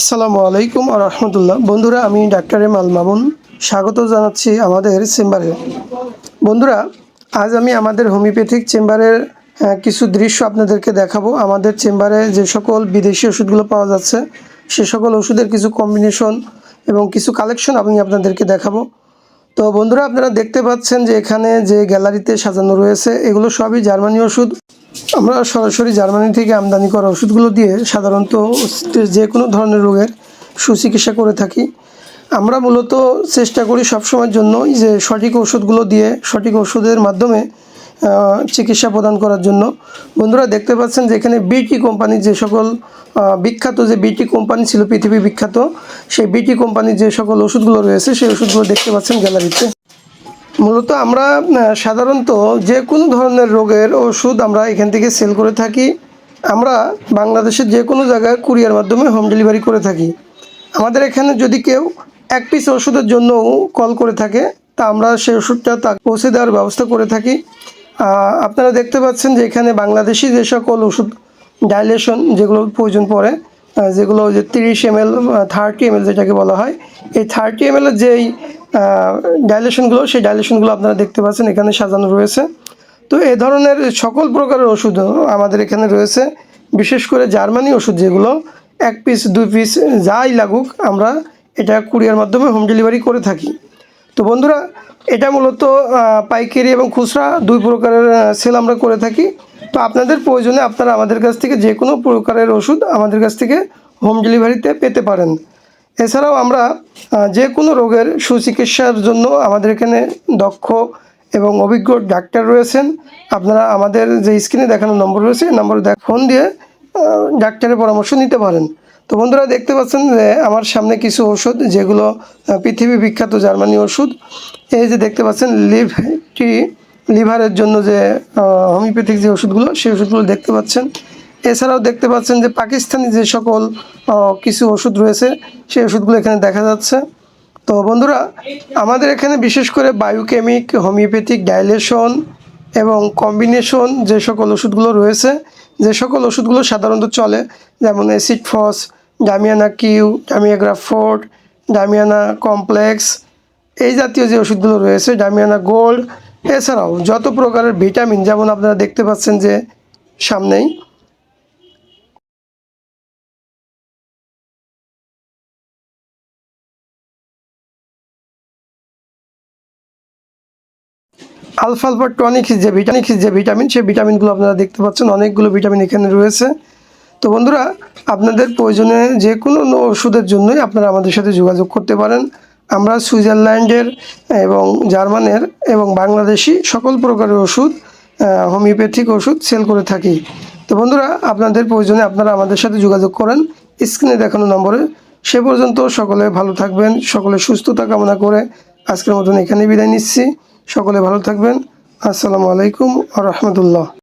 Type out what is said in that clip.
আসসালামু আলাইকুম আর রহমতুল্লাহ। বন্ধুরা, আমি ডাক্তার এম আল মামুন। স্বাগত জানাচ্ছি আমাদের চেম্বারে। বন্ধুরা, আজ আমি আমাদের হোমিওপ্যাথিক চেম্বারের কিছু দৃশ্য আপনাদেরকে দেখাবো। আমাদের চেম্বারে যে সকল বিদেশি ওষুধগুলো পাওয়া যাচ্ছে, সে সকল ওষুধের কিছু কম্বিনেশন এবং কিছু কালেকশন আমি আপনাদেরকে দেখাবো। তো বন্ধুরা, আপনারা দেখতে পাচ্ছেন যে এখানে যে গ্যালারিতে সাজানো রয়েছে, এগুলো সবই জার্মানি ওষুধ। আমরা সরাসরি জার্মানি থেকে আমদানি করা ওষুধগুলো দিয়ে সাধারণত যে কোনো ধরনের রোগের সুচিকিৎসা করে থাকি। আমরা মূলত চেষ্টা করি সবসময়ের জন্য যে সঠিক ওষুধগুলো দিয়ে সঠিক ওষুধের মাধ্যমে চিকিৎসা প্রদান করার জন্য। বন্ধুরা, দেখতে পাচ্ছেন যে এখানে বিটি কোম্পানির যে সকল বিখ্যাত যে বিটি কোম্পানি ছিল, পৃথিবী বিখ্যাত, সেই বিটি কোম্পানির যে সকল ওষুধগুলো রয়েছে, সেই ওষুধগুলো দেখতে পাচ্ছেন গ্যালারিতে। মূলত আমরা সাধারণত যে কোনো ধরনের রোগের ওষুধ আমরা এখান থেকে সেল করে থাকি। আমরা বাংলাদেশের যে কোনো জায়গায় কুরিয়ার মাধ্যমে হোম ডেলিভারি করে থাকি। আমাদের এখানে যদি কেউ এক পিস ওষুধের জন্য কল করে থাকে, তা আমরা সেই ওষুধটা তা পৌঁছে দেওয়ার ব্যবস্থা করে থাকি। আপনারা দেখতে পাচ্ছেন যে এখানে বাংলাদেশি যে সকল ওষুধ ডাইলেশন যেগুলো প্রয়োজন পড়ে যেগুলো যে তিরিশ M L thirty M L যেটাকে বলা হয়, এই থার্টি এম এলের যেই ডাইলেশনগুলো সেই ডাইলেশনগুলো আপনারা দেখতে পাচ্ছেন, এখানে সাজানো রয়েছে। তো এ ধরনের সকল প্রকারের ওষুধ আমাদের এখানে রয়েছে। বিশেষ করে জার্মানি ওষুধ যেগুলো, এক পিস দুই পিস যাই লাগুক, আমরা এটা কুরিয়ার মাধ্যমে হোম ডেলিভারি করে থাকি। তো বন্ধুরা, এটা মূলত পাইকারি এবং খুচরা দুই প্রকারের সেল আমরা করে থাকি। তো আপনাদের প্রয়োজনে আপনারা আমাদের কাছ থেকে যে কোনো প্রকারের ওষুধ আমাদের কাছ থেকে হোম ডেলিভারিতে পেতে পারেন। এছাড়াও আমরা যে কোনো রোগের সুচিকিৎসার জন্য আমাদের এখানে দক্ষ এবং অভিজ্ঞ ডাক্তার রয়েছেন। আপনারা আমাদের যে স্ক্রিনে দেখানো নম্বর রয়েছে, এই নম্বরে ফোন দিয়ে ডাক্তারের পরামর্শ নিতে পারেন। তো বন্ধুরা দেখতে পাচ্ছেন যে আমার সামনে কিছু ওষুধ, যেগুলো পৃথিবী বিখ্যাত জার্মানি ওষুধ। এই যে দেখতে পাচ্ছেন, লিভ টি, লিভারের জন্য যে হোমিওপ্যাথিক যে ওষুধগুলো, সেই ওষুধগুলো দেখতে পাচ্ছেন। এছাড়াও দেখতে পাচ্ছেন যে পাকিস্তানি যে সকল কিছু ওষুধ রয়েছে, সেই ওষুধগুলো এখানে দেখা যাচ্ছে। তো বন্ধুরা, আমাদের এখানে বিশেষ করে বায়োকেমিক, হোমিওপ্যাথিক ডাইলেশন এবং কম্বিনেশন যে সকল ওষুধগুলো রয়েছে, যে সকল ওষুধগুলো সাধারণত চলে, যেমন অ্যাসিড ফস ডামিয়ানা কিউ ডামিয়াগ্রাফোর্ড ডামিয়ানা কমপ্লেক্স এই জাতীয় যে ওষুধগুলো রয়েছে ডামিয়ানা গোল্ড এছাড়াও যত প্রকারের ভিটামিন যেমন আপনারা দেখতে পাচ্ছেন যে সামনেই। আলফা আলফা টনিক যে ভিটামিন যে ভিটামিন সেই ভিটামিনগুলো আপনারা দেখতে পাচ্ছেন, অনেকগুলো ভিটামিন এখানে রয়েছে। তো বন্ধুরা, আপনাদের প্রয়োজনে যে কোনো ওষুধের জন্যই আপনারা আমাদের সাথে যোগাযোগ করতে পারেন। আমরা সুইজারল্যান্ডের এবং জার্মানের এবং বাংলাদেশি সকল প্রকারের ওষুধ হোমিওপ্যাথিক ওষুধ সেল করে থাকি। তো বন্ধুরা, আপনাদের প্রয়োজনে আপনারা আমাদের সাথে যোগাযোগ করেন। স্ক্রিনে দেখানো নম্বরে। সে পর্যন্ত সকলে ভালো থাকবেন, সকলে সুস্থতা কামনা করে আজকের মতন এখানে বিদায় নিচ্ছি। সকলে ভালো থাকবেন। আসসালামু আলাইকুম আ রহমতুল্লাহ।